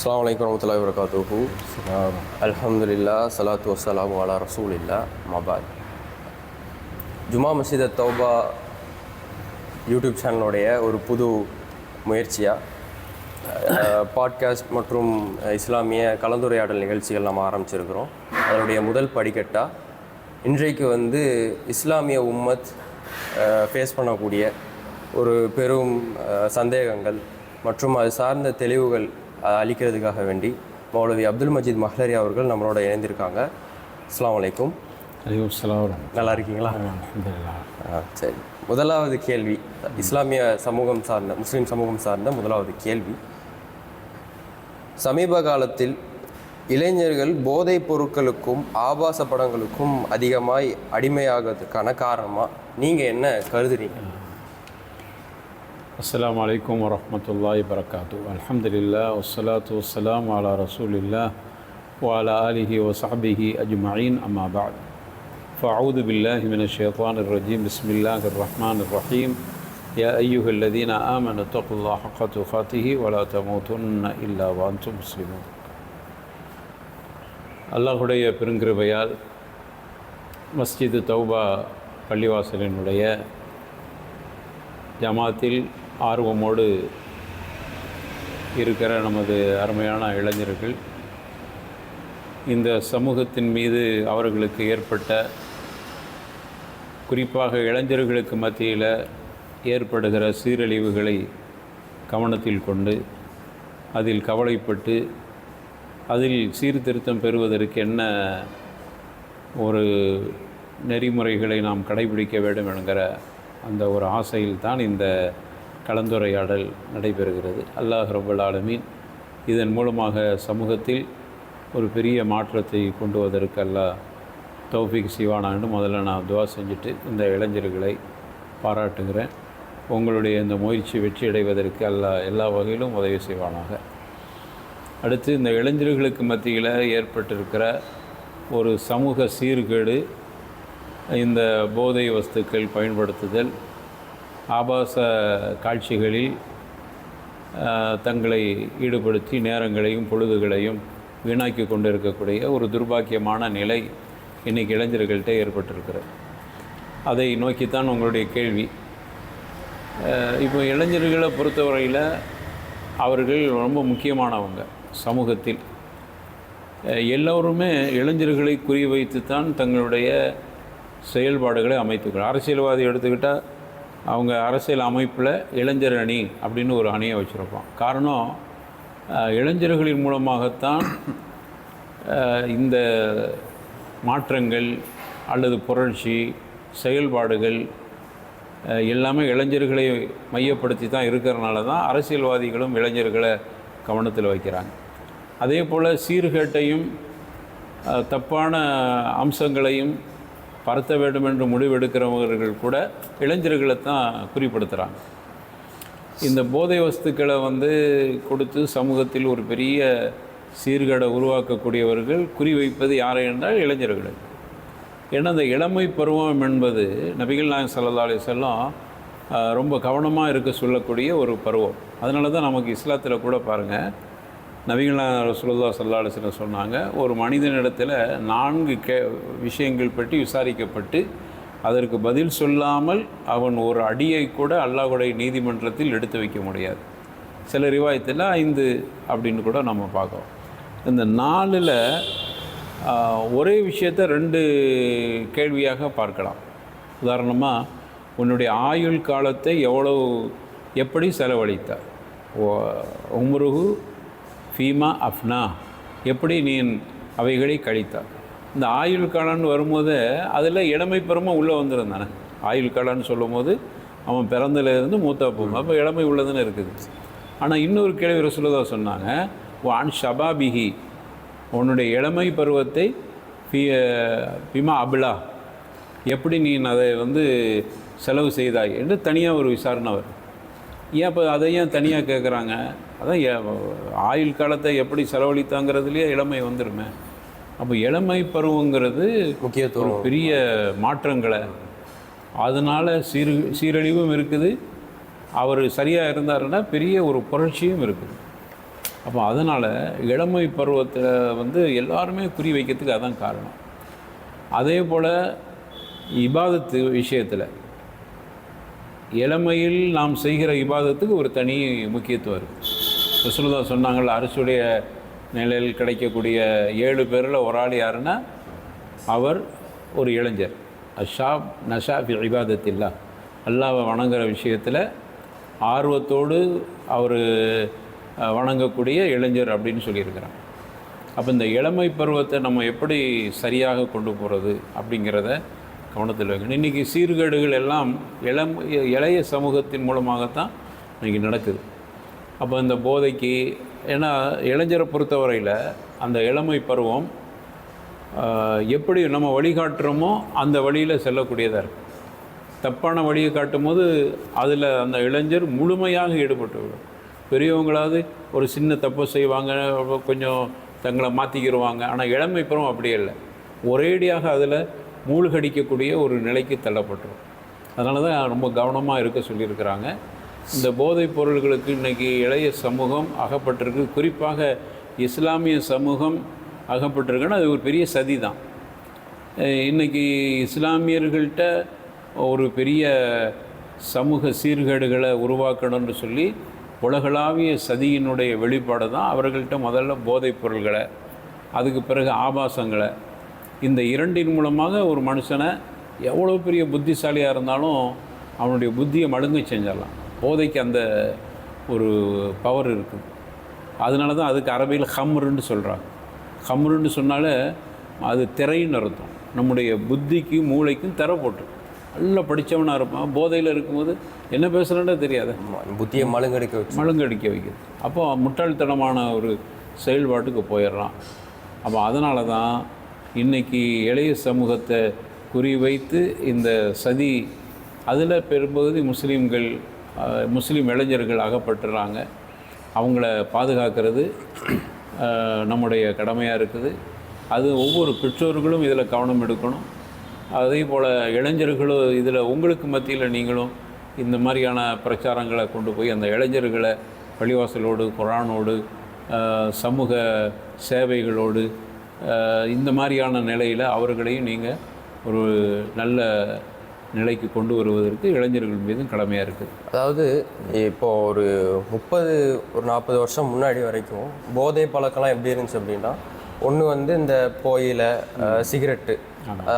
அஸ்லாம் வலைக்கம் வரமத்துல வரகாத்துஹு அலமதுல்லா சலாத்து வசலாம் அலா ரசூலில்லா மபாத் ஜுமா மசித தௌபா யூடியூப் சேனலுடைய ஒரு புது முயற்சியாக பாட்காஸ்ட் uh, மற்றும் இஸ்லாமிய கலந்துரையாடல் நிகழ்ச்சிகள் நம்ம ஆரம்பிச்சிருக்கிறோம். அதனுடைய முதல் படிக்கட்டாக இன்றைக்கு வந்து இஸ்லாமிய உம்மத் uh, ஃபேஸ் பண்ணக்கூடிய ஒரு பெரும் uh, சந்தேகங்கள் மற்றும் அது சார்ந்த தெளிவுகள் அளிக்கிறதுக்காக வேண்டி மௌலவி அப்துல் மஜீத் மஹ்லரி அவர்கள் நம்மளோட இணைந்திருக்காங்க. அலைக்கும். சலாம் நல்லா இருக்கீங்களா? சரி. முதலாவது கேள்வி. இஸ்லாமிய சமூகம் சார்ந்த முஸ்லீம் சமூகம் சார்ந்த முதலாவது கேள்வி. சமீப காலத்தில் இளைஞர்கள் போதைப் பொருட்களுக்கும் ஆபாச படங்களுக்கும் அதிகமாய் அடிமையாகிறதுக்கான காரணமாக நீங்கள் என்ன கருதுறீங்க? அஸ்ஸலாமு அலைக்கும் வரஹ்மத்துல்லாஹி வரகாத்து அல்ஹம்துலில்லா வஸ்ஸலாத்து வஸ்ஸலாம் அலா ரசூலில்லா وعلى آله وصحبه أجمعين أما بعد فأعوذ بالله من الشيطان الرجيم بسم الله الرحمن الرحيم يا أيها الذين آمنوا اتقوا الله حق تقاته ولا تموتن إلا وأنتم مسلمون அல்லாஹுடைய பெருங்கிருபையால் மஸ்ஜிது தௌபா பள்ளிவாசலினுடைய ஜமாத்தில் ஆர்வமோடு இருக்கிற நமது அருமையான இளைஞர்கள் இந்த சமூகத்தின் மீது அவர்களுக்கு ஏற்பட்ட குறிப்பாக இளைஞர்களுக்கு மத்தியில் ஏற்படுகிற சீரழிவுகளை கவனத்தில் கொண்டு அதில் கவலைப்பட்டு அதில் சீர்திருத்தம் பெறுவதற்கு என்ன ஒரு நெறிமுறைகளை நாம் கடைபிடிக்க வேண்டும் என்கிற அந்த ஒரு ஆசையில்தான் இந்த கலந்துரையாடல் நடைபெறுகிறது. அல்லாஹ் ரபுல் ஆலமீன் இதன் மூலமாக சமூகத்தில் ஒரு பெரிய மாற்றத்தை கொண்டு வருவதற்கு அல்லாஹ் தௌஃபிக் சிவானான்னு முதல்ல நான் துவா செஞ்சுட்டு இந்த இளைஞர்களை பாராட்டுகிறேன். உங்களுடைய இந்த முயற்சி வெற்றி அடைவதற்கு எல்லா எல்லா வகையிலும் உதவி செய்வானாக. அடுத்து இந்த இளைஞர்களுக்கு மத்தியில் ஏற்பட்டிருக்கிற ஒரு சமூக சீர்கேடு இந்த போதை வஸ்துக்கள் பயன்படுத்துதல் ஆபாச காட்சிகளில் தங்களை ஈடுபடுத்தி நேரங்களையும் பொழுதுகளையும் வீணாக்கி கொண்டு இருக்கக்கூடிய ஒரு துர்பாக்கியமான நிலை இன்றைக்கி இளைஞர்கள்ட்ட ஏற்பட்டிருக்கிறது. அதை நோக்கித்தான் உங்களுடைய கேள்வி. இப்போ இளைஞர்களை பொறுத்தவரையில் அவர்கள் ரொம்ப முக்கியமானவங்க சமூகத்தில். எல்லோருமே இளைஞர்களை குறிவைத்து தான் தங்களுடைய செயல்பாடுகளை அமைத்துக்கிறார் அரசியல்வாதி எடுத்துக்கிட்டால் அவங்க அரசியல் அமைப்பில் இளைஞர் அணி அப்படின்னு ஒரு அணியை வச்சுருப்பான் காரணம் இளைஞர்களின் மூலமாகத்தான் இந்த மாற்றங்கள் அல்லது புரட்சி செயல்பாடுகள் எல்லாமே இளைஞர்களை மையப்படுத்தி தான் இருக்கிறனால தான் அரசியல்வாதிகளும் இளைஞர்களை கவனத்தில் வைக்கிறாங்க. அதே போல் சீர்கேட்டையும் தப்பான அம்சங்களையும் பரத்த வேண்டும் என்று முடிவெடுக்கிறவர்கள் கூட இளைஞர்களை தான் குறிப்படுத்துகிறாங்க இந்த போதை வஸ்துக்களை வந்து கொடுத்து சமூகத்தில் ஒரு பெரிய சீர்கேடை உருவாக்கக்கூடியவர்கள் குறிவைப்பது யாரை என்றால் இளைஞர்களை. ஏன்னா அந்த இளமை பருவம் என்பது நபிகள் நாயகம் ஸல்லல்லாஹு அலைஹி ரொம்ப கவனமாக இருக்க சொல்லக்கூடிய ஒரு பருவம். அதனால தான் நமக்கு இஸ்லாத்தில் கூட பாருங்கள் நபிகள் நாயகம் ரசூலுல்லாஹி சொன்னாங்க ஒரு மனிதனிடத்தில் நான்கு கே விஷயங்கள் பற்றி விசாரிக்கப்பட்டு அதற்கு பதில் சொல்லாமல் அவன் ஒரு அடியை கூட அல்லாஹுடைய நீதிமன்றத்தில் எடுத்து வைக்க முடியாது. சில ரிவாயத்தில் ஐந்து அப்படின்னு கூட நம்ம பார்க்கோம் இந்த நாலில் ஒரே விஷயத்தை ரெண்டு கேள்வியாக பார்க்கலாம். உதாரணமாக உன்னுடைய ஆயுள் காலத்தை எவ்வளவு எப்படி செலவழித்தார் உம்ருஹு ஃபீமா அஃப்னா. எப்படி நீ அவைகளை கழித்தார் இந்த ஆயுள் காலம்னு வரும்போது அதில் இளமை பெருமை உள்ளே வந்திருந்தானே. ஆயுள் காலம்னு சொல்லும்போது அவன் பிறந்ததுலேருந்து மூத்தா போகும் அப்போ இளமை உள்ளதுன்னு இருக்குது. ஆனால் இன்னொரு கேள்வி ரசுலதா சொன்னாங்க வான் ஷபாபிகி உன்னுடைய இளமை பருவத்தை பி பிமா அபிலா. எப்படி நீ அதை வந்து செலவு செய்தாய் என்று தனியாக ஒரு விசாரணை வரும். ஏன் இப்போ அதை ஏன் தனியாக கேட்குறாங்க அதான் ஆயுள் காலத்தை எப்படி செலவழித்தாங்கிறதுலேயே இளமை வந்துருமே. அப்போ இளமை பருவங்கிறது முக்கியத்துவம் பெரிய மாற்றங்களை. அதனால் சீர் சீரழிவும் இருக்குது. அவர் சரியாக இருந்தாருன்னா பெரிய ஒரு புரட்சியும் இருக்குது. அப்போ அதனால் இளமை பருவத்தில் வந்து எல்லாருமே குறி வைக்கிறதுக்கு அதான் காரணம். அதே போல் இபாதத்து விஷயத்தில் இளமையில் நாம் செய்கிற இபாதத்துக்கு ஒரு தனி முக்கியத்துவம் இருக்குது ரசூலுல்லா சொன்னாங்கள்ல அரசுடைய நிலையில் கிடைக்கக்கூடிய ஏழு பேரில் ஒரு ஆள் யாருன்னா அவர் ஒரு இளைஞர். அஷாப் நஷாப் இபாதத்தில்லா அல்லாவை வணங்குற விஷயத்தில் ஆர்வத்தோடு அவர் வணங்கக்கூடிய இளைஞர் அப்படின்னு சொல்லியிருக்கிறாங்க அப்போ இந்த இளமை பருவத்தை நம்ம எப்படி சரியாக கொண்டு போகிறது அப்படிங்கிறத கவனத்தில் வைக்கணும். இன்றைக்கி சீர்கேடுகள் எல்லாம் இளம் இளைய சமூகத்தின் மூலமாகத்தான் இன்றைக்கி நடக்குது. அப்போ இந்த போதைக்கு ஏன்னா இளைஞரை பொறுத்தவரையில் அந்த இளமை பருவம் எப்படி நம்ம வழிகாட்டுறோமோ அந்த வழியில் செல்லக்கூடியதாக இருக்குது தப்பான வழியை காட்டும் போது அதில் அந்த இளைஞர் முழுமையாக ஈடுபட்டு விடும். பெரியவங்களாவது ஒரு சின்ன தப்பு செய்வாங்க கொஞ்சம் தங்களை மாற்றிக்கிடுவாங்க ஆனால் இளமை பருவம் அப்படியே இல்லை. ஒரேடியாக அதில் மூழ்கடிக்கக்கூடிய ஒரு நிலைக்கு தள்ளப்பட்டுரும் அதனால தான் ரொம்ப கவனமாக இருக்க சொல்லியிருக்கிறாங்க. இந்த போதைப் பொருள்களுக்கு இன்றைக்கி இளைய சமூகம் அகப்பட்டிருக்கு. குறிப்பாக இஸ்லாமிய சமூகம் அகப்பட்டிருக்குன்னா அது ஒரு பெரிய சதி தான். இன்றைக்கி இஸ்லாமியர்கள்ட்ட ஒரு பெரிய சமூக சீர்கேடுகளை உருவாக்கணும்னு சொல்லி உலகளாவிய சதியினுடைய வெளிப்பாடு தான். அவர்கள்ட்ட முதல்ல போதைப் பொருள்களை அதுக்கு பிறகு ஆபாசங்களை இந்த இரண்டின் மூலமாக ஒரு மனுஷனை எவ்வளோ பெரிய புத்திசாலியாக இருந்தாலும் அவனுடைய புத்தியை மழுங்க செஞ்சிடலாம். போதைக்கு அந்த ஒரு பவர் இருக்குது. அதனால தான் அதுக்கு அரபியில் ஹம்ருன்னு சொல்கிறாங்க ஹம்ருன்னு சொன்னாலே அது திரைன்னு அர்த்தம். நம்முடைய புத்திக்கும் மூளைக்கும் திரை போட்டு. நல்லா படித்தவனாக இருப்பான். போதையில் இருக்கும்போது என்ன பேசுகிறேன்னே தெரியாது. புத்தியை மழுங்கடிக்க வச்சு. மழுங்கடிக்க வைக்குது அப்போ முட்டாள்தனமான ஒரு செயல்பாட்டுக்கு போயிடுறான். அப்போ அதனால தான் இன்றைக்கி இளைய சமூகத்தை குறிவைத்து இந்த சதி அதில் பெரும்பகுதி முஸ்லீம்கள் முஸ்லீம் இளைஞர்கள் அகப்பட்டுறாங்க. அவங்கள பாதுகாக்கிறது நம்முடைய கடமையாக இருக்குது. அது ஒவ்வொரு பெற்றோர்களும் இதில் கவனம் எடுக்கணும். அதே போல் இளைஞர்களும் இதில் உங்களுக்கு மத்தியில் நீங்களும் இந்த மாதிரியான பிரச்சாரங்களை கொண்டு போய் அந்த இளைஞர்களை பள்ளிவாசலோடு குரானோடு சமூக சேவைகளோடு இந்த மாதிரியான நிலையில் அவர்களையும் நீங்கள் ஒரு நல்ல நிலைக்கு கொண்டு வருவதற்கு இளைஞர்கள் மீதும் கடமையாக இருக்குது அதாவது இப்போ ஒரு முப்பது ஒரு நாற்பது வருஷம் முன்னாடி வரைக்கும் போதை பழக்கம்லாம் எப்படி இருந்துச்சு அப்படின்னா ஒன்று வந்து இந்த புகையில சிகரெட்டு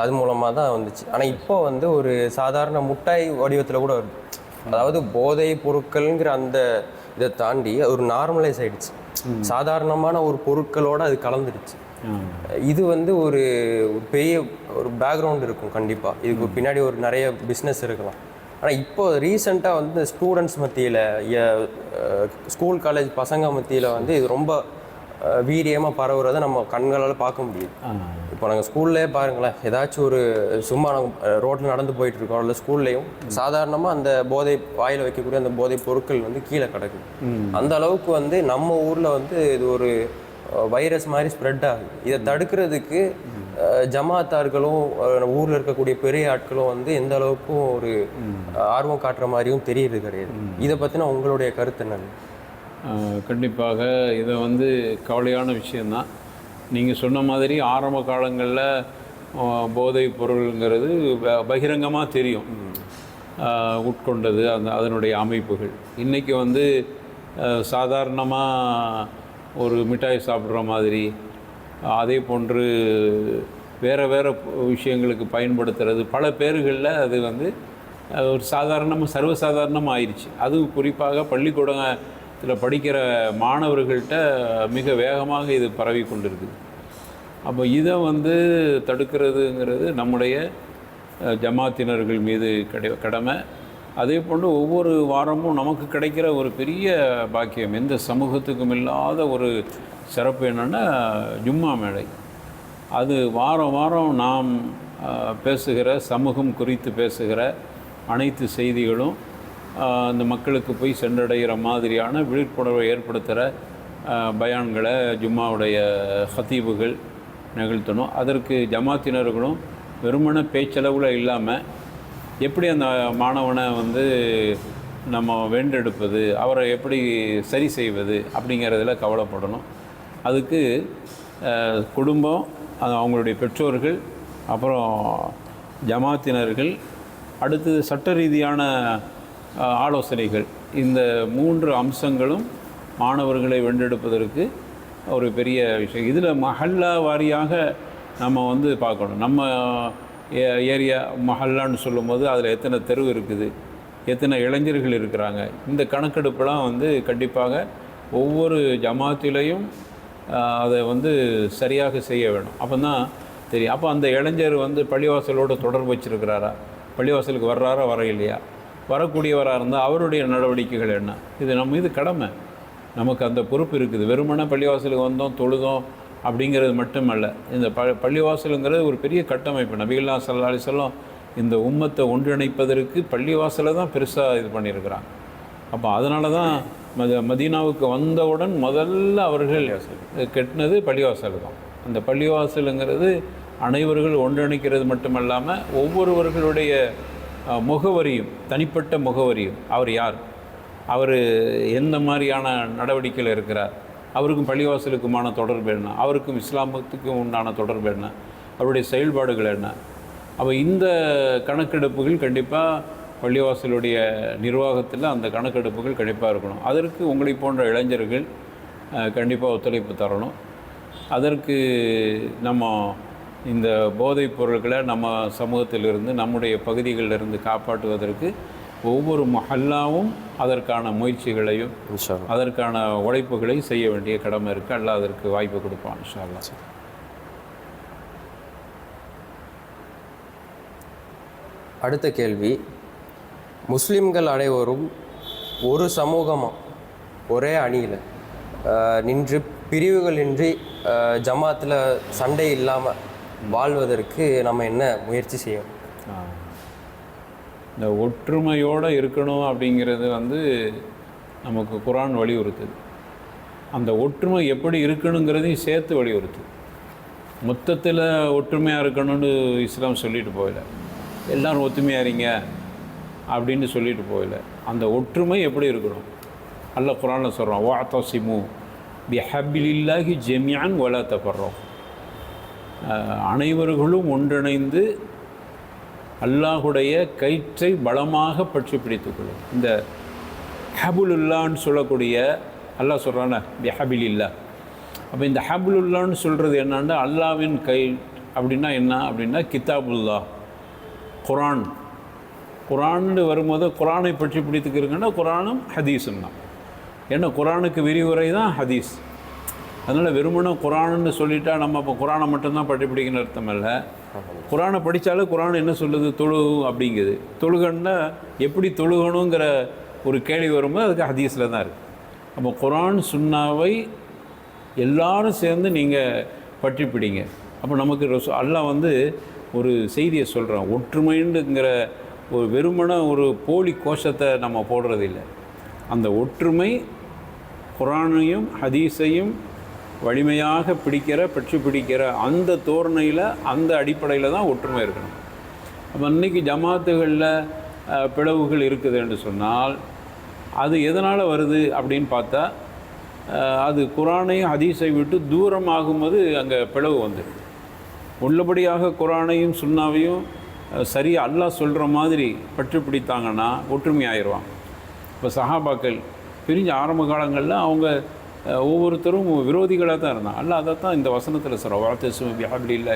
அது மூலமாக தான் வந்துச்சு. ஆனால் இப்போ வந்து ஒரு சாதாரண முட்டாய் வடிவத்தில் கூட வருது. அதாவது போதை பொருட்கள்ங்கிற அந்த இதை தாண்டி ஒரு நார்மலைஸ் ஆயிடுச்சு. சாதாரணமான ஒரு பொருட்களோட அது கலந்துடுச்சு. இது வந்து ஒரு பெரிய ஒரு பேக்ரவுண்ட் இருக்கும் கண்டிப்பாக இதுக்கு பின்னாடி ஒரு நிறைய பிஸ்னஸ் இருக்கலாம். ஆனால் இப்போ ரீசெண்டாக வந்து ஸ்டூடெண்ட்ஸ் மத்தியில் ஸ்கூல் காலேஜ் பசங்க மத்தியில் வந்து இது ரொம்ப வீரியமாக பரவுறதை நம்ம கண்களால் பார்க்க முடியுது. இப்போ நாங்கள் ஸ்கூல்லே பாருங்களேன் ஏதாச்சும் ஒரு சும்மா நம்ம ரோட்டில் நடந்து போயிட்டு இருக்கோம் இல்லை ஸ்கூல்லையும் சாதாரணமாக அந்த போதை வாயில் வைக்கக்கூடிய அந்த போதை பொருட்கள் வந்து கீழே கிடக்குது. அந்த அளவுக்கு வந்து நம்ம ஊரில் வந்து இது ஒரு வைரஸ் மாதிரி ஸ்ப்ரெட் ஆகுது. இதை தடுக்கிறதுக்கு ஜமாத்தார்களும் ஊர்ல இருக்கக்கூடிய பெரிய ஆட்களும் வந்து எந்த அளவுக்கும் ஒரு ஆர்வம் காட்டுற மாதிரியும் தெரியுது கிடையாது. இதை பத்தின உங்களுடைய கருத்து என்னன்னு ஆஹ் கண்டிப்பாக இது வந்து கவலையான விஷயந்தான் நீங்கள் சொன்ன மாதிரி ஆரம்ப காலங்களில் போதைப் பொருளுங்கிறது பகிரங்கமாக தெரியும். உட்கொண்டது அந்த அதனுடைய அமைப்புகள். இன்றைக்கி வந்து சாதாரணமாக ஒரு மிட்டாய் சாப்பிட்ற மாதிரி அதே போன்று வேறு வேறு விஷயங்களுக்கு பயன்படுத்துறது. பல பேர்களில் அது வந்து ஒரு சாதாரணமாக சர்வசாதாரணமாக ஆயிடுச்சு அது குறிப்பாக பள்ளிக்கூடத்தில் படிக்கிற மாணவர்கள்ட்ட மிக வேகமாக இது பரவி கொண்டிருக்குது. அப்போ இதை வந்து தடுக்கிறதுங்கிறது நம்முடைய ஜமாத்தினர்கள் மீது கடை கடமை. அதே போன்று ஒவ்வொரு வாரமும் நமக்கு கிடைக்கிற ஒரு பெரிய பாக்கியம். எந்த சமூகத்துக்கும் இல்லாத ஒரு சிறப்பு என்னென்னா ஜும்மா மேடை. அது வாரம் வாரம் நாம் பேசுகிற சமூகம் குறித்து பேசுகிற அனைத்து செய்திகளும் அந்த மக்களுக்கு போய் சென்றடைகிற மாதிரியான விழிப்புணர்வை ஏற்படுத்துகிற பயான்களை ஜும்மாவுடைய ஹத்தீபுகள் நிகழ்த்தணும். அதற்கு ஜமாத்தினர்களும் வெறுமன பேச்சளவில் இல்லாமல் எப்படி அந்த மாணவனை வந்து நம்ம வென்றெடுப்பது அவரை எப்படி சரி செய்வது அப்படிங்கிறதுல கவலைப்படணும். அதுக்கு குடும்பம் அது அவங்களுடைய பெற்றோர்கள் அப்புறம் ஜமாத்தினர்கள் அடுத்தது சட்ட ரீதியான ஆலோசனைகள். இந்த மூன்று அம்சங்களும் மாணவர்களை வென்றெடுப்பதற்கு ஒரு பெரிய விஷயம். இதில் மஹல்லா வாரியாக நம்ம வந்து பார்க்கணும். நம்ம ஏரியா மஹல்லான்னு சொல்லும்போது அதில் எத்தனை தெரு இருக்குது எத்தனை இளைஞர்கள் இருக்கிறாங்க இந்த கணக்கெடுப்பெல்லாம் வந்து கண்டிப்பாக ஒவ்வொரு ஜமாத்திலையும் அதை வந்து சரியாக செய்ய வேணும். அப்போ தான் தெரியும். அப்போ அந்த இளைஞர் வந்து பள்ளிவாசலோடு தொடர்பு வச்சிருக்கிறாரா? பள்ளிவாசலுக்கு வர்றாரா வர இல்லையா வரக்கூடியவராக இருந்தால் அவருடைய நடவடிக்கைகள் என்ன? இது நம்ம இது கடமை. நமக்கு அந்த பொறுப்பு இருக்குது. வெறுமனே பள்ளிவாசலுக்கு வந்தோம் தொழுதோம் அப்படிங்கிறது மட்டுமல்ல இந்த ப பள்ளிவாசலுங்கிறது ஒரு பெரிய கட்டமைப்பு. நபிகல்லா சல்லா அலிசல்லாம் இந்த உம்மத்தை ஒன்றிணைப்பதற்கு பள்ளிவாசலை தான் பெருசாக இது பண்ணியிருக்கிறாங்க. அப்போ அதனால தான் மத மதீனாவுக்கு வந்தவுடன் முதல்ல அவர்கள் கெட்டினது பள்ளிவாசல் தான். அந்த பள்ளிவாசலுங்கிறது அனைவர்கள் ஒன்றிணைக்கிறது மட்டுமல்லாமல் ஒவ்வொருவர்களுடைய முகவரியும் தனிப்பட்ட முகவரியும். அவர் யார்? அவர் எந்த மாதிரியான நடவடிக்கையில் இருக்கிறார்? அவருக்கும் பள்ளிவாசலுக்குமான தொடர்பு என்ன? அவருக்கும் இஸ்லாமத்துக்கும் உண்டான தொடர்பு என்ன? அவருடைய செயல்பாடுகள் என்ன? அப்போ இந்த கணக்கெடுப்புகள் கண்டிப்பாக பள்ளிவாசலுடைய நிர்வாகத்தில் அந்த கணக்கெடுப்புகள் கண்டிப்பாக இருக்கணும். அதற்கு உங்களை போன்ற இளைஞர்கள் கண்டிப்பாக ஒத்துழைப்பு தரணும். அதற்கு நம்ம இந்த போதைப் பொருட்களை நம்ம சமூகத்திலிருந்து நம்முடைய பகுதிகளிலிருந்து காப்பாற்றுவதற்கு ஒவ்வொரு மஹல்லாவும் அதற்கான முயற்சிகளையும். அதற்கான உழைப்புகளை செய்ய வேண்டிய கடமை இருக்குது அல்லாஹ் அதற்கு வாய்ப்பு கொடுப்பான் இன்ஷா அல்லாஹ் அடுத்த கேள்வி. முஸ்லிம்கள் அனைவரும் ஒரு சமூகமாக ஒரே அணியில். நின்று பிரிவுகளின்றி ஜமாத்தில் சண்டை இல்லாமல் வாழ்வதற்கு நம்ம என்ன முயற்சி செய்யணும். இந்த ஒற்றுமையோடு இருக்கணும் அப்படிங்கிறது வந்து நமக்கு குரான் வலியுறுத்துது. அந்த ஒற்றுமை எப்படி இருக்கணுங்கிறதையும் சேர்த்து வலியுறுத்துது. மொத்தத்தில் ஒற்றுமையாக இருக்கணும்னு இஸ்லாம் சொல்லிட்டு போகல. எல்லோரும் ஒற்றுமையாக இருங்க அப்படின்னு சொல்லிட்டு போகல. அந்த ஒற்றுமை எப்படி இருக்கணும்? அல்ல குரானில் சொல்கிறோம் வாத்தசிமு பி ஹபிலில்லாஹி ஜெமியான் வலா தப்பர்றோம் அனைவர்களும் ஒன்றிணைந்து அல்லாஹுடைய கயிற்றை பலமாக பற்றி பிடித்துக்கொள்ளும் இந்த ஹபுலுல்லான்னு சொல்லக்கூடிய அல்லாஹ் சொல்கிறான பி ஹபிலில்லா அப்போ இந்த ஹபுலுல்லான்னு சொல்கிறது என்னன்னா அல்லாவின் கை அப்படின்னா என்ன? அப்படின்னா கிதாபுல்லா குரான். குரான்னு வரும்போது குரானை பற்றி பிடித்துக்கிறீங்கன்னா குரானும் ஹதீஸும் தான். ஏன்னா குரானுக்கு விரிவுரை தான் ஹதீஸ். அதனால் வெறுமனும் குரான்னு சொல்லிட்டா நம்ம இப்போ குரானை மட்டும்தான் பற்றி பிடிக்கணும் அர்த்தம் இல்லை. குரானை படித்தாலும் குரான் என்ன சொல்லுது? தொழு அப்படிங்குது. தொழுகன்னா எப்படி தொழுகணுங்கிற ஒரு கேள்வி வரும்போது அதுக்கு ஹதீஸில் தான் இருக்குது அப்போ குரான் சுன்னாவை எல்லாரும் சேர்ந்து நீங்கள் பற்றி பிடிங்க அப்போ நமக்கு ரசூ அல்லாஹ் வந்து ஒரு செய்தியை சொல்கிறான் ஒற்றுமைங்கிற ஒரு வெறுமன ஒரு போலி கோஷத்தை நம்ம போடுறதில்லை. அந்த ஒற்றுமை குரானையும் ஹதீஸையும் வலிமையாக பிடிக்கிற பற்றி பிடிக்கிற அந்த தோரணையில் அந்த அடிப்படையில் தான் ஒற்றுமை இருக்கணும். அப்போ இன்றைக்கி ஜமாத்துகளில் பிளவுகள் இருக்குது என்று சொன்னால் அது எதனால் வருது அப்படின்னு பார்த்தா அது குரானையும் ஹதீஸை விட்டு தூரமாகும்போது அங்கே பிளவு வந்துடுது உள்ளபடியாக குரானையும் சுன்னாவையும் சரியாக அல்லாஹ் சொல்கிற மாதிரி பற்று பிடித்தாங்கன்னா ஒற்றுமை ஆயிடுவாங்க. இப்போ சஹாபாக்கள் பிரிஞ்ச ஆரம்ப காலங்களில் அவங்க ஒவ்வொருத்தரும் விரோதிகளாக தான் இருந்தான் அல்ல அதை தான் இந்த வசனத்தில் சொல்கிறோம் வாத்தசு பிஹாபிலி இல்லை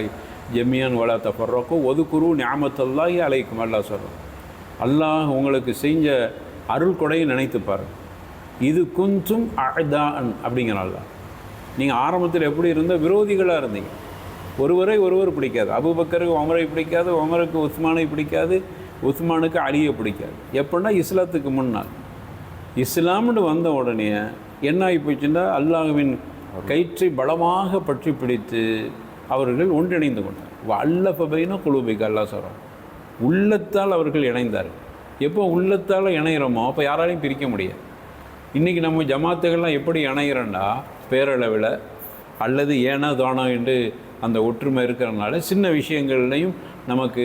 ஜெம்மியான் வலா தஃபர்றக்கும் ஒதுக்குரு ஞாமத்தல்லாஹி அலைக்கும் அல்லா சொல்கிறோம் அல்லாஹ் உங்களுக்கு செஞ்ச அருள் கொடையை நினைத்து பாருங்கள் இது கொஞ்சம் அதான் அப்படிங்கிறாள் நீங்கள் ஆரம்பத்தில் எப்படி இருந்தால் விரோதிகளாக இருந்தீங்க. ஒருவரை ஒருவர் பிடிக்காது. அபுபக்கருக்கு உமரை பிடிக்காது உமருக்கு உஸ்மானை பிடிக்காது உஸ்மானுக்கு அலியை பிடிக்காது. எப்படின்னா இஸ்லாத்துக்கு முன்னால். இஸ்லாம்னு வந்த உடனே என்ன ஆகி போச்சுன்னா அல்லாஹ்வின் கயிற்றை பலமாக பற்றி பிடித்து அவர்கள் ஒன்றிணைந்து கொண்டார். அல்ல பபைனா குழுபிக்கு அல்லாஹ் சொல்கிறான் உள்ளத்தால் அவர்கள் இணைந்தார்கள். எப்போ உள்ளத்தால் இணைகிறோமோ அப்போ யாராலையும் பிரிக்க முடியாது. இன்றைக்கி நம்ம ஜமாத்துகள்லாம் எப்படி இணைகிறோன்னா பேரளவில் அல்லது ஏனோ தானோ என்று அந்த ஒற்றுமை இருக்கிறனால சின்ன விஷயங்கள்லையும் நமக்கு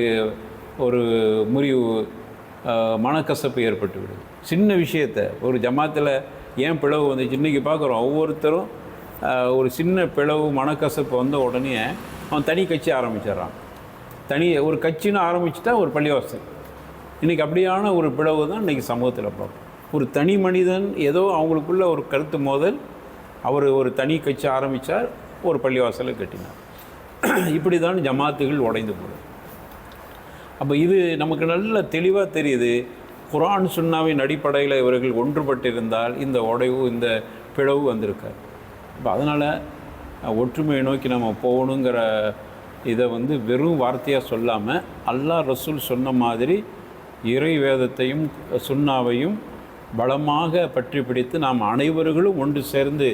ஒரு முறிவு மனக்கசப்பு ஏற்பட்டு விடுது. சின்ன விஷயத்தை ஒரு ஜமாத்தில் ஏன் பிளவு வந்துச்சு? இன்றைக்கி பார்க்குறோம் ஒவ்வொருத்தரும் ஒரு சின்ன பிளவு மனக்கசப்பு வந்த உடனே அவன் தனி கட்சி ஆரம்பிச்சிடுறான். தனி ஒரு கட்சின்னு ஆரம்பிச்சுட்டா ஒரு பள்ளிவாசல். இன்றைக்கி அப்படியான ஒரு பிளவு தான் இன்றைக்கி சமூகத்தில் பார்ப்போம் ஒரு தனி மனிதன் ஏதோ அவங்களுக்குள்ள ஒரு கருத்து மோதல் அவர் ஒரு தனி கட்சி ஆரம்பித்தார் ஒரு பள்ளிவாசலை கட்டினார். இப்படி தான் ஜமாத்துகள் உடைந்து போகுது. அப்போ இது நமக்கு நல்ல தெளிவாக தெரியுது. குரான் சுன்னாவின் அடிப்படையில் இவர்கள் ஒன்றுபட்டிருந்தால் இந்த உடைவு இந்த பிளவு வந்திருக்கார் இப்போ அதனால் ஒற்றுமையை நோக்கி நம்ம போகணுங்கிற இதை வந்து வெறும் வார்த்தையாக சொல்லாமல் அல்லாஹ் ரசூல் சொன்ன மாதிரி இறை வேதத்தையும் சுன்னாவையும் பலமாக பற்றி பிடித்து நாம் அனைவர்களும் ஒன்று சேர்ந்து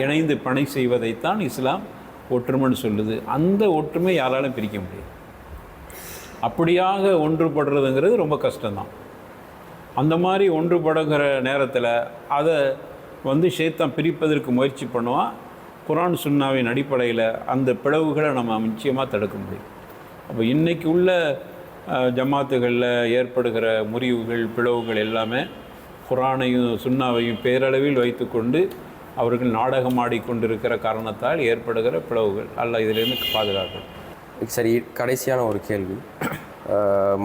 இணைந்து பணி செய்வதைத்தான் இஸ்லாம் ஒற்றுமைன்னு சொல்லுது. அந்த ஒற்றுமை யாராலும் பிரிக்க முடியாது. அப்படியாக ஒன்றுபடுறதுங்கிறது ரொம்ப கஷ்டம்தான். அந்த மாதிரி ஒன்றுபடுகிற நேரத்தில் அதை வந்து ஷேத்தான் பிரிப்பதற்கு முயற்சி பண்ணுவான் குரான் சுன்னாவின் அடிப்படையில் அந்த பிளவுகளை நம்ம நிச்சயமாக தடுக்க முடியும். அப்போ இன்றைக்கி உள்ள ஜமாத்துகளில் ஏற்படுகிற முறிவுகள் பிளவுகள் எல்லாமே குரானையும் சுன்னாவையும் பேரளவில் வைத்துக்கொண்டு அவர்கள் நாடகம் ஆடிக்கொண்டிருக்கிற காரணத்தால் ஏற்படுகிற பிளவுகள். அல்ல இதிலிருந்து பாதுகாக்கணும் சரி கடைசியான ஒரு கேள்வி.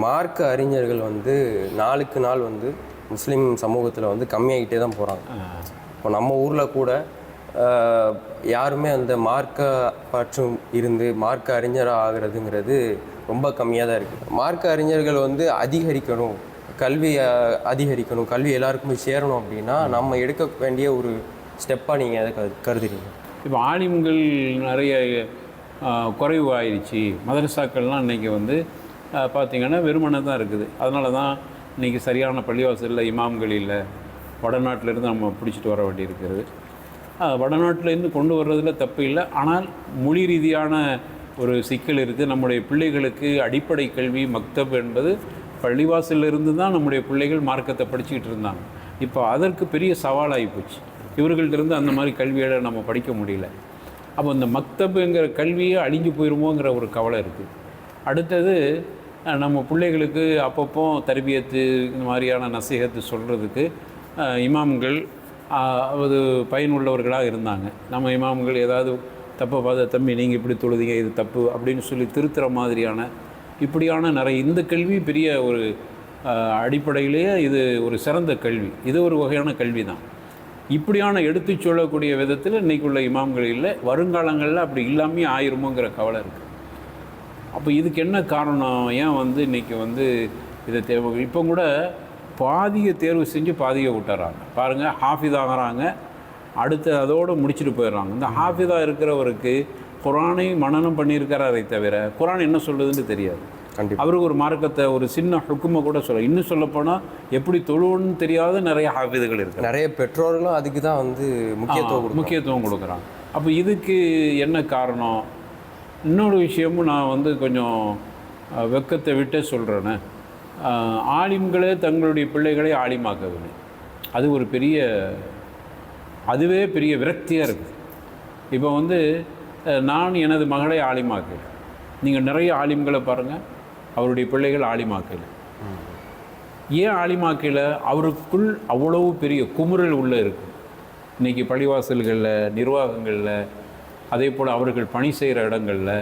மார்க்க அறிஞர்கள் வந்து நாளுக்கு நாள் வந்து முஸ்லீம் சமூகத்தில் வந்து கம்மியாகிட்டே தான் போகிறாங்க இப்போ நம்ம ஊரில் கூட யாருமே அந்த மார்க்க பற்றும் இருந்து மார்க்க அறிஞராக ஆகிறதுங்கிறது ரொம்ப கம்மியாக தான் இருக்குது மார்க்க அறிஞர்கள் வந்து அதிகரிக்கணும் கல்வி அதிகரிக்கணும் கல்வி எல்லாருக்குமே சேரணும் அப்படின்னா நம்ம எடுக்க வேண்டிய ஒரு ஸ்டெப்பாக நீங்கள் கரு கருதுறீங்க? இப்போ ஆலிம்கள் நிறைய குறைவு ஆயிடுச்சு மதரசாக்கள்லாம் இன்றைக்கி வந்து பார்த்திங்கன்னா வெறுமனை தான் இருக்குது. அதனால தான் இன்றைக்கி சரியான பள்ளிவாசலில் இமாம்கள் இல்லை. வடநாட்டிலேருந்து நம்ம பிடிச்சிட்டு வர வேண்டியிருக்கிறது இருக்கிறது வடநாட்டிலேருந்து கொண்டு வர்றதுல தப்பு இல்லை. ஆனால் மொழி ரீதியான ஒரு சிக்கல் இருக்குது நம்முடைய பிள்ளைகளுக்கு அடிப்படை கல்வி மக்தப் என்பது பள்ளிவாசலிருந்து தான் நம்முடைய பிள்ளைகள் மார்க்கத்தை படிச்சுக்கிட்டு இருந்தாங்க. இப்போ அதற்கு பெரிய சவாலாகி போச்சு. இவர்கள்ட்டிருந்து அந்த மாதிரி கல்வியை நம்ம படிக்க முடியல. அப்போ இந்த மக்தபுங்கிற கல்வியே அழிஞ்சு போயிருமோங்கிற ஒரு கவலை இருக்குது அடுத்தது நம்ம பிள்ளைகளுக்கு அப்பப்போ தரபியத்து இந்த மாதிரியான நசீகத்து சொல்கிறதுக்கு இமாம்கள் அது பயனுள்ளவர்களாக இருந்தாங்க. நம்ம இமாம்கள் ஏதாவது தப்பை பார்த்த தம்பி நீங்கள் இப்படி தொழுதிங்க இது தப்பு அப்படின்னு சொல்லி திருத்துற மாதிரியான இப்படியான நிறைய இந்த கல்வி பெரிய ஒரு அடிப்படையிலேயே இது ஒரு சிறந்த கல்வி. இது ஒரு வகையான கல்வி தான் இப்படியான எடுத்துச் சொல்லக்கூடிய விதத்தில் இன்றைக்குள்ள இமாம்கள் இல்லை. வருங்காலங்களில் அப்படி இல்லாமே ஆயிருமோங்கிற கவலை இருக்குது அப்போ இதுக்கு என்ன காரணம்? ஏன் வந்து இன்றைக்கி வந்து இதை தேவை இப்போ கூட பாதியை தேர்வு செஞ்சு பாதியை விட்டுறாங்க. பாருங்கள் ஹாஃபிஸ் ஆகிறாங்க. அடுத்து அதோடு முடிச்சுட்டு போயிடுறாங்க. இந்த ஹாஃபிதா இருக்கிறவருக்கு குரானை மனனம் பண்ணியிருக்கிறாரே தவிர குரான் என்ன சொல்லுதுன்னு தெரியாது. அவருக்கு ஒரு மார்க்கத்தை ஒரு சின்ன ஹுக்குமை கூட சொல்ல இன்னும் சொல்லப்போனால் எப்படி தொழுவன்னு தெரியாத நிறைய ஹாஃபிதுகள் இருக்கு. நிறைய பெற்றோர்களும் அதுக்கு தான் வந்து முக்கியத்துவம் முக்கியத்துவம் கொடுக்குறாங்க. அப்போ இதுக்கு என்ன காரணம்? இன்னொரு விஷயமும் நான் வந்து கொஞ்சம் வெக்கத்தை விட்டே சொல்கிறேன்னு ஆலிம்களே தங்களுடைய பிள்ளைகளை ஆலிமாக்கவில்லை. அது ஒரு பெரிய அதுவே பெரிய விரக்தியாக இருக்குது. இப்போ வந்து நான் எனது மகளை ஆலிமாக்கலை. நீங்கள் நிறைய ஆலிம்களை பாருங்கள் அவருடைய பிள்ளைகள் ஆலிமாக்கல. ஏன் ஆலிமாக்கல? அவருக்குள் அவ்வளவு பெரிய குமுறல் உள்ளே இருக்குது இன்றைக்கி பள்ளிவாசல்களில் நிர்வாகங்களில் அதே போல் அவர்கள் பணி செய்கிற இடங்களில்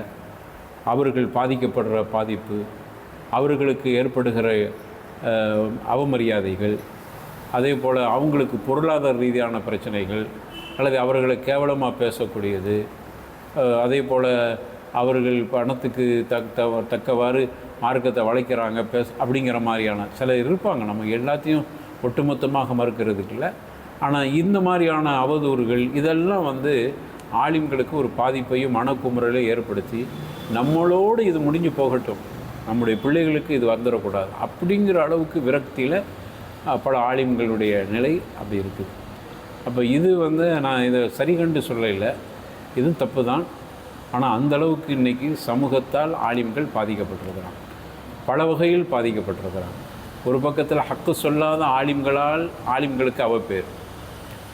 அவர்கள் பாதிக்கப்படுற பாதிப்பு அவர்களுக்கு ஏற்படுகிற அவமரியாதைகள் அதே போல் அவங்களுக்கு பொருளாதார ரீதியான பிரச்சனைகள் அல்லது அவர்களை கேவலமாக பேசக்கூடியது அதே போல் அவர்கள் பணத்துக்கு தக்க தக்கவாறு மார்க்கத்தை வளைக்கிறாங்க பேச அப்படிங்கிற மாதிரியான சிலர் இருப்பாங்க. நம்ம எல்லாத்தையும் ஒட்டுமொத்தமாக மறுக்கிறதுக்கு இல்லை. ஆனால் இந்த மாதிரியான அவதூறுகள் இதெல்லாம் வந்து ஆலிம்களுக்கு ஒரு பாதிப்பையும் மனக்குமுறலையும் ஏற்படுத்தி நம்மளோடு இது முடிஞ்சு போகட்டும். நம்முடைய பிள்ளைகளுக்கு இது வந்துடக்கூடாது அப்படிங்கிற அளவுக்கு விரக்தியில் பல ஆலிம்களுடைய நிலை அப்படி இருக்குது. அப்போ இது வந்து நான் இதை சரி கண்டு சொல்லலை. இதுவும் தப்பு தான் ஆனால் அந்தளவுக்கு இன்றைக்கி சமூகத்தால் ஆலிம்கள் பாதிக்கப்பட்டிருக்கிறாங்க. பல வகையில் பாதிக்கப்பட்டிருக்கிறாங்க. ஒரு பக்கத்தில் ஹக்கு சொல்லாத ஆலிம்களால் ஆலிம்களுக்கு அவப்பேர்.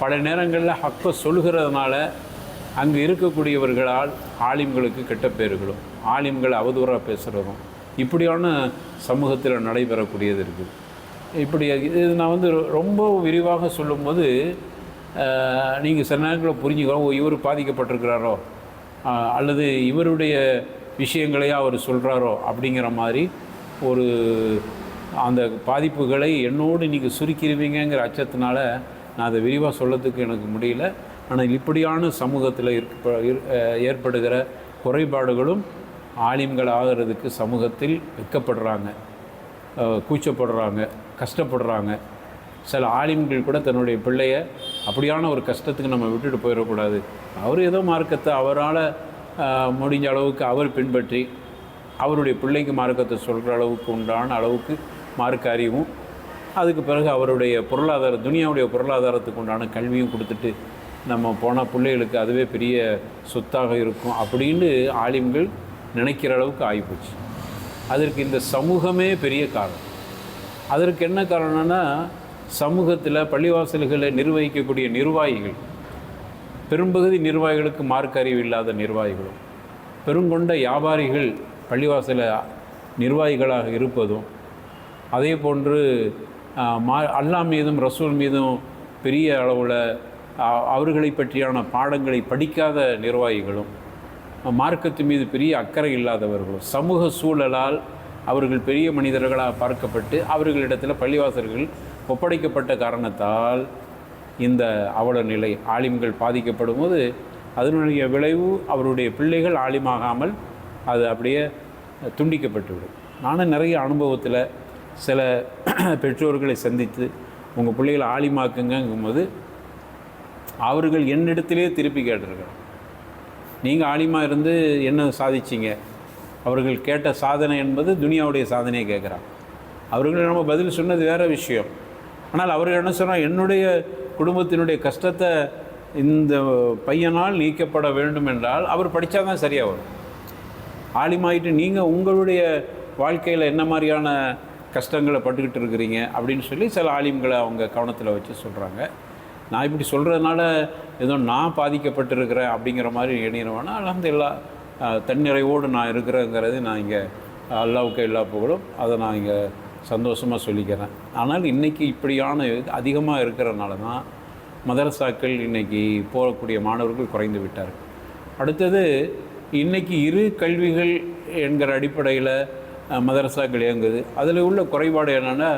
பல நேரங்களில் ஹக்கை சொல்கிறதுனால அங்கே இருக்கக்கூடியவர்களால் ஆலிம்களுக்கு கெட்ட பேர்களும் ஆலிம்கள் அவதூறாக பேசுகிறதும் இப்படியான சமூகத்தில் நடைபெறக்கூடியது இருக்குது இப்படி இது நான் வந்து ரொம்ப விரிவாக சொல்லும்போது நீங்கள் சில நேரங்களில் புரிஞ்சுக்கிறோம் ஓ இவர் பாதிக்கப்பட்டிருக்கிறாரோ? அல்லது இவருடைய விஷயங்களையே அவர் சொல்கிறாரோ அப்படிங்கிற மாதிரி ஒரு அந்த பாதிப்புகளை என்னோடு நீங்கள் சுருக்கிடுவீங்கங்கிற அச்சத்தினால நான் அதை விரிவாக சொல்லத்துக்கு எனக்கு முடியல. ஆனால் இப்படியான சமூகத்தில் இருக்க இரு- ஏற்படுகிற குறைபாடுகளும் ஆலிம்கள் ஆகிறதுக்கு சமூகத்தில் வெக்கப்படுறாங்க கூச்சப்படுறாங்க கஷ்டப்படுறாங்க. சில ஆலிம்கள் கூட தன்னுடைய பிள்ளைய அப்படியான ஒரு கஷ்டத்துக்கு நம்ம விட்டுட்டு போயிடக்கூடாது. அவர் ஏதோ மார்க்கத்தை அவரால் முடிஞ்ச அளவுக்கு அவர் பின்பற்றி அவருடைய பிள்ளைக்கு மார்க்கத்தை சொல்கிற அளவுக்கு உண்டான அளவுக்கு மார்க்க அறிவும் அதுக்கு பிறகு அவருடைய பொருளாதார துனியாவுடைய பொருளாதாரத்துக்கு உண்டான கல்வியும் கொடுத்துட்டு நம்ம போனால் பிள்ளைகளுக்கு அதுவே பெரிய சொத்தாக இருக்கும் அப்படின்னு ஆலிம்கள் நினைக்கிற அளவுக்கு ஆகிப்போச்சு. அதற்கு இந்த சமூகமே பெரிய காரணம். அதற்கு என்ன காரணம்னா சமூகத்தில் பள்ளிவாசல்களை நிர்வகிக்கக்கூடிய நிர்வாகிகள் பெரும்பகுதி நிர்வாகிகளுக்கு மார்க் அறிவு இல்லாத நிர்வாகிகளும் பெருங்கொண்ட வியாபாரிகள் பள்ளிவாசல நிர்வாகிகளாக இருப்பதும் அதே போன்று மா அல்லா மீதும் ரசூல் மீதும் பெரிய அளவில் அவர்களை பற்றியான பாடங்களை படிக்காத நிர்வாகிகளும் மார்க்கத்து மீது பெரிய அக்கறை இல்லாதவர்களும் சமூக சூழலால் அவர்கள் பெரிய மனிதர்களாக பார்க்கப்பட்டு அவர்களிடத்தில் பள்ளிவாசல்கள் ஒப்படைக்கப்பட்ட காரணத்தால் இந்த அவல நிலை ஆலிம்கள் பாதிக்கப்படும் போது அதனுடைய விளைவு அவருடைய பிள்ளைகள் ஆலிமாகாமல் அது அப்படியே துண்டிக்கப்பட்டுவிடும். நானும் நிறைய அனுபவத்தில் சில பெற்றோர்களை சந்தித்து உங்கள் பிள்ளைகளை ஆலிமாக்குங்கும்போது அவர்கள் என்னிடத்திலே திருப்பி கேட்டிருக்கிறார் நீங்கள் ஆலிமா இருந்து என்ன சாதிச்சிங்க? அவர்கள் கேட்ட சாதனை என்பது துனியாவுடைய சாதனையை கேட்குறான் அவர்கள் நம்ம பதில் சொன்னது வேறு விஷயம். ஆனால் அவர்கள் என்ன சொன்னால் என்னுடைய குடும்பத்தினுடைய கஷ்டத்தை இந்த பையனால் நீக்கப்பட வேண்டும் என்றால் அவர் படித்தா தான் சரியாக வரும். ஆலிமாயிட்டு நீங்கள் உங்களுடைய வாழ்க்கையில் என்ன மாதிரியான கஷ்டங்களை பட்டுக்கிட்டு இருக்கிறீங்க அப்படின்னு சொல்லி சில ஆலிம்களை அவங்க கவனத்தில் வச்சு சொல்கிறாங்க நான் இப்படி சொல்கிறதுனால ஏதோ நான் பாதிக்கப்பட்டிருக்கிறேன் அப்படிங்கிற மாதிரி எண்ணிடுவேன்னா அலமதுல்லா தன்னிறைவோடு நான் இருக்கிறேங்கிறது நான் இங்கே அல்லாவுக்கு எல்லா புகழும். அதை நான் இங்கே சந்தோஷமாக சொல்லிக்கிறேன். ஆனால் இன்றைக்கி இப்படியான அதிகமாக இருக்கிறனால தான் மதரசாக்கள் இன்றைக்கி போகக்கூடிய மாணவர்கள் குறைந்து விட்டார் அடுத்தது இன்றைக்கி இரு கல்விகள் என்கிற அடிப்படையில் மதரசாக்கள் இயங்குது. அதில் உள்ள குறைபாடு என்னென்னா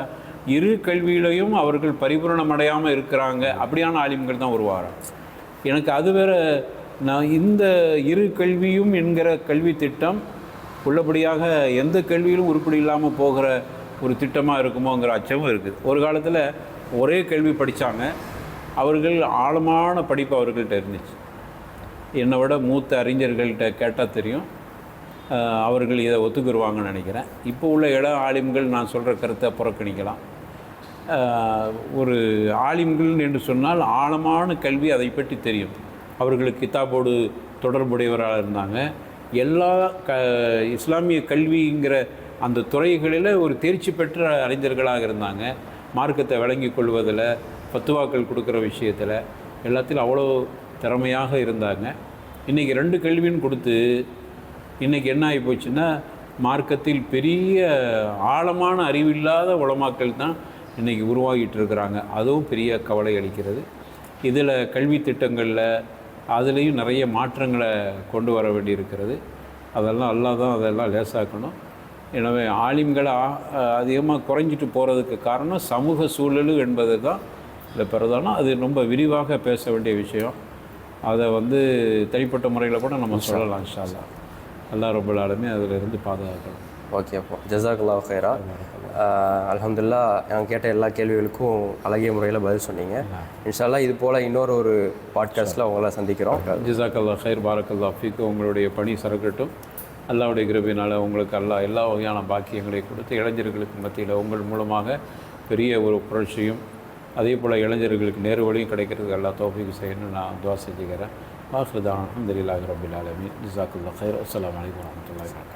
இரு கல்வியிலையும் அவர்கள் பரிபூரணம் அடையாமல் இருக்கிறாங்க. அப்படியான ஆலிம்கள் தான் உருவாகிறாங்க எனக்கு அது வேற நான் இந்த இரு கல்வியும் என்கிற கல்வி திட்டம் உள்ளபடியாக எந்த கல்வியிலும் உருப்படி இல்லாமல் போகிற ஒரு திட்டமாக இருக்குமோங்கிற அச்சமும் இருக்குது ஒரு காலத்தில் ஒரே கல்வி படித்தாங்க அவர்கள் ஆழமான படிப்பு அவர்கள்ட்ட இருந்துச்சு. என்னை விட மூத்த அறிஞர்கள்ட்ட கேட்டால் தெரியும். அவர்கள் இதை ஒத்துக்குருவாங்கன்னு நினைக்கிறேன். இப்போ உள்ள இள ஆலிம்கள் நான் சொல்கிற கருத்தை புறக்கணிக்கலாம். ஒரு ஆலிம்கள் என்று சொன்னால் ஆழமான கல்வி அதை பற்றி தெரியும். அவர்களுக்கு கித்தாபோடு தொடர்புடையவராக இருந்தாங்க. எல்லா க இஸ்லாமிய கல்விங்கிற அந்த துறைகளில் ஒரு தேர்ச்சி பெற்ற அறிஞர்களாக இருந்தாங்க. மார்க்கத்தை விளங்கி கொள்வதில் பத்துவாக்கள் கொடுக்குற விஷயத்தில் எல்லாத்திலும் அவ்வளோ திறமையாக இருந்தாங்க. இன்றைக்கி ரெண்டு கல்வின்னு கொடுத்து இன்றைக்கி என்ன ஆகி போச்சுன்னா மார்க்கத்தில் பெரிய ஆழமான அறிவில்லாத உலமாக்கள் தான் இன்றைக்கி உருவாகிட்டு இருக்கிறாங்க அதுவும் பெரிய கவலை அளிக்கிறது. இதில் கல்வி திட்டங்களில் அதுலேயும் நிறைய மாற்றங்களை கொண்டு வர வேண்டியிருக்கிறது. அதெல்லாம் அல்லாஹ் தான் அதெல்லாம் லேசாக்கணும். எனவே ஆலிம்களை அதிகமாக குறைஞ்சிட்டு போகிறதுக்கு காரணம் சமூக சூழல் என்பது தான் இதில் பிரதானம். அது ரொம்ப விரிவாக பேச வேண்டிய விஷயம். அதை வந்து தனிப்பட்ட முறையில் கூட நம்ம சொல்லலாம் அல்லாஹ். அல்லாஹ் ரபுல் ஆலமீன் அதில் இருந்து பாதுகாக்கணும். ஓகே அப்போ. ஜசாக்குல்லா ஹைரா அல்ஹம்துலில்லா நான் கேட்ட எல்லா கேள்விகளுக்கும் அழகிய முறையில் பதில் சொன்னீங்க. இன்ஷால்லா இது போல் இன்னொரு ஒரு பாட்காஸ்ட்டில் உங்களை சந்திக்கிறோம். ஜிசாக்கல்லா ஹைர் பாரக்கல்லா ஃபீக்கு உங்களுடைய பணி சரக்கட்டும். அல்லாவுடைய கிருபினால் உங்களுக்கு அல்லாஹ் எல்லா வகையான பாக்கியங்களையும் கொடுத்து இளைஞர்களுக்கு மத்தியில் உங்கள் மூலமாக பெரிய ஒரு புரட்சியும் அதே போல் இளைஞர்களுக்கு நேரு வழியும் கிடைக்கிறதுக்கு எல்லா தோஃபிக்கு செய்யணும்னு நான் துவா செஞ்சுக்கிறேன். வாஹ்ருதான் அஹமதுல்லாஹி ரபில் ஆலமி ஜிசாக்குல்லா ஹைர் அஸ்ஸலாமு அலைக்கும் வரமத்துல்லாஹி